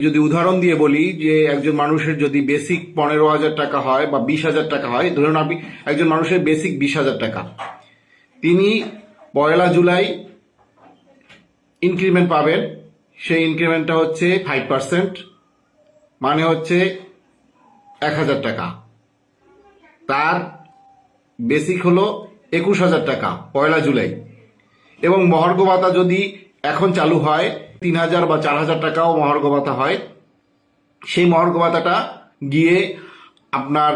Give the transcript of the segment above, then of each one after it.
যদি উদাহরণ দিয়ে বলি যে একজন মানুষের যদি বেসিক পনেরো হাজার টাকা হয় বা বিশ হাজার টাকা হয়, ধরুন আপনি একজন মানুষের বেসিক বিশ হাজার টাকা। তিনি পয়লা জুলাই ইনক্রিমেন্ট পাবেন, সেই ইনক্রিমেন্টটা হচ্ছে ফাইভ পার্সেন্ট মানে হচ্ছে এক হাজার টাকা। তার বেসিক হলো একুশ হাজার টাকা পয়লা জুলাই। এবং মহার্ঘ ভাতা যদি এখন চালু হয় তিন হাজার বা চার হাজার টাকাও মহার্ঘ ভাতা হয়। সেই মহার্ঘ ভাতাটা গিয়ে আপনার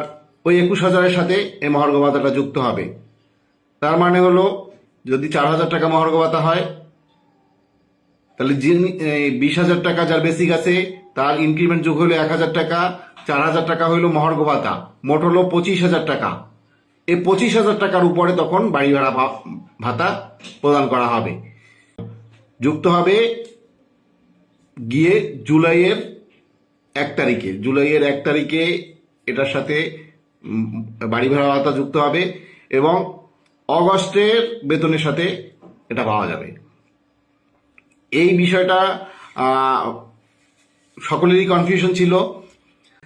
ওই একুশ হাজারের সাথে এই মহার্ঘ ভাতাটা যুক্ত হবে। তার মানে হলো, যদি চার হাজার টাকা মহার্ঘ ভাতা হয়, তাহলে যিনি বিশ হাজার টাকা যার বেসিক আছে, তার ইনক্রিমেন্ট যোগ হলো এক হাজার টাকা, চার হাজার টাকা হইল মহার্ঘ ভাতা মোট হলো পঁচিশ হাজার টাকা। এই পঁচিশ হাজার টাকার উপরে তখন বাড়ি ভাড়া ভাতা প্রদান করা হবে। যুক্ত হবে গিয়ে জুলাইয়ের এক তারিখে, জুলাইয়ের এক তারিখে এটার সাথে বাড়ি ভাড়া ভাতা যুক্ত হবে এবং অগস্টের বেতনের সাথে এটা পাওয়া যাবে। এই বিষয়টা সকলেরই কনফিউশন ছিল।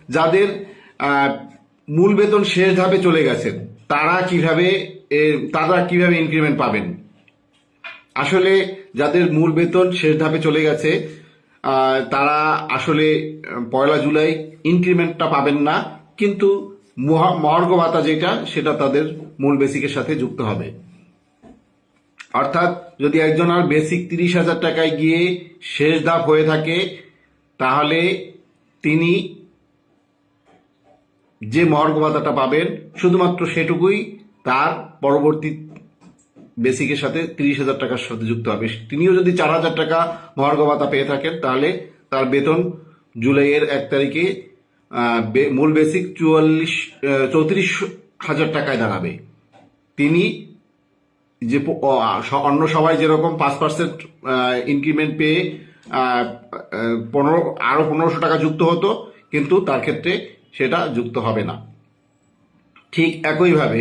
যাদের মূল বেতন শেষ ধাপে চলে গেছেন তারা কীভাবে তারা কীভাবে ইনক্রিমেন্ট পাবেন? আসলে যাদের মূল বেতন শেষ ধাপে চলে গেছে তারা আসলে পয়লা জুলাই ইনক্রিমেন্টটা পাবেন না, কিন্তু মহা- মহার্ঘ ভাতা যেটা, সেটা তাদের মূল বেসিকের সাথে যুক্ত হবে। অর্থাৎ যদি একজন আর বেসিক তিরিশ হাজার টাকায় গিয়ে শেষ ধাপ হয়ে থাকে, তাহলে তিনি যে মহার্ঘ ভাতাটা পাবেন, শুধুমাত্র সেটুকুই তার পরবর্তী বেসিকের সাথে তিরিশ হাজার টাকার সাথে যুক্ত হবে। তিনিও যদি চার হাজার টাকা মহার্ঘ ভাতা পেয়ে থাকেন, তাহলে তার বেতন জুলাইয়ের এক তারিখে মূল বেসিক চুয়াল্লিশ চৌত্রিশ হাজার টাকায় দাঁড়াবে। তিনি যে অন্য সবাই যেরকম পাঁচ পার্সেন্ট ইনক্রিমেন্ট পেয়ে পনেরো, আরও পনেরোশো টাকা যুক্ত হতো, কিন্তু তার ক্ষেত্রে সেটা যুক্ত হবে না। ঠিক একইভাবে